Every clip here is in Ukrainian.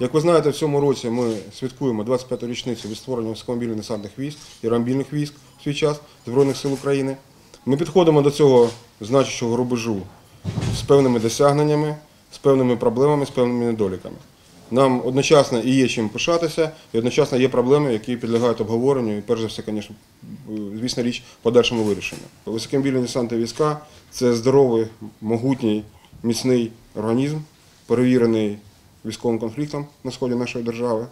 Як ви знаєте, в цьому році ми святкуємо 25-ту річницю від створення високомобільних десантних військ і рамбільних військ в свій час Збройних сил України. Ми підходимо до цього значущого рубежу з певними досягненнями, з певними проблемами, з певними недоліками. Нам одночасно і є чим пишатися, і одночасно є проблеми, які підлягають обговоренню і, перш за все, звісно, звісно річ, подальшому вирішенню. Високомобільні десантні війська це здоровий, могутній, міцний організм, перевірений військовим конфліктом на сході нашої держави,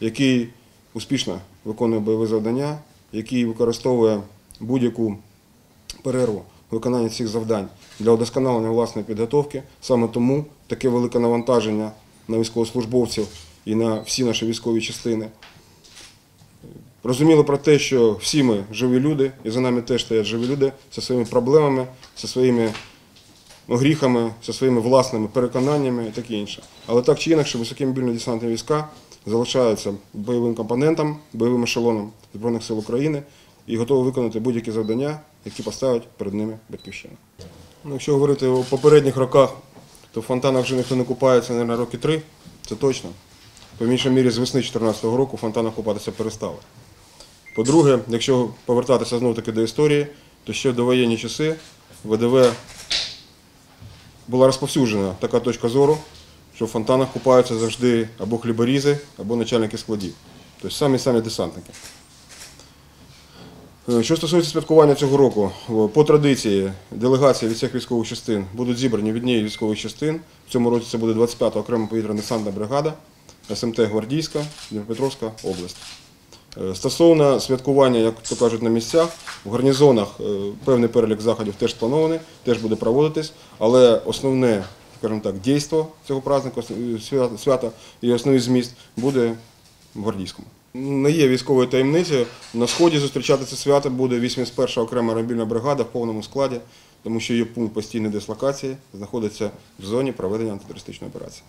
який успішно виконує бойові завдання, який використовує будь-яку перерву в виконанні цих завдань для удосконалення власної підготовки. Саме тому таке велике навантаження на військовослужбовців і на всі наші військові частини. Розуміли про те, що всі ми живі люди, і за нами теж стоять живі люди зі своїми проблемами, зі своїми гріхами, зі своїми власними переконаннями і таке інше. Але так чи інакше, високі мобільні десантні війська залишаються бойовим компонентом, бойовим ешелоном Збройних сил України і готові виконати будь-які завдання, які поставить перед ними батьківщина. Ну, якщо говорити у попередніх роках, то в фонтанах вже ніхто не купається, мабуть, роки три, це точно. По меншій мірі з весни 2014 року в фонтанах купатися перестали. По-друге, якщо повертатися знову таки до історії, то ще в довоєнні часи ВДВ була розповсюджена така точка зору, що в фонтанах купаються завжди або хліборізи, або начальники складів. Тобто самі-самі десантники. Е, Що стосується святкування цього року, по традиції делегації від всіх військових частин будуть зібрані в одній з військових частин. В цьому році це буде 25-та окрема повітряна десантна бригада, СМТ Гвардійська, Дніпропетровська область. Е, Стосовно святкування, як то кажуть, на місцях, в гарнізонах е, певний перелік заходів теж спланований, теж буде проводитись, але основне, так, дійство цього праздника, свята, свята і основний зміст буде в Гвардійському. Не є військовою таємницею. На сході зустрічати це свято буде 81-ша окрема мобільна бригада в повному складі, тому що її пункт постійної дислокації знаходиться в зоні проведення антитерористичної операції.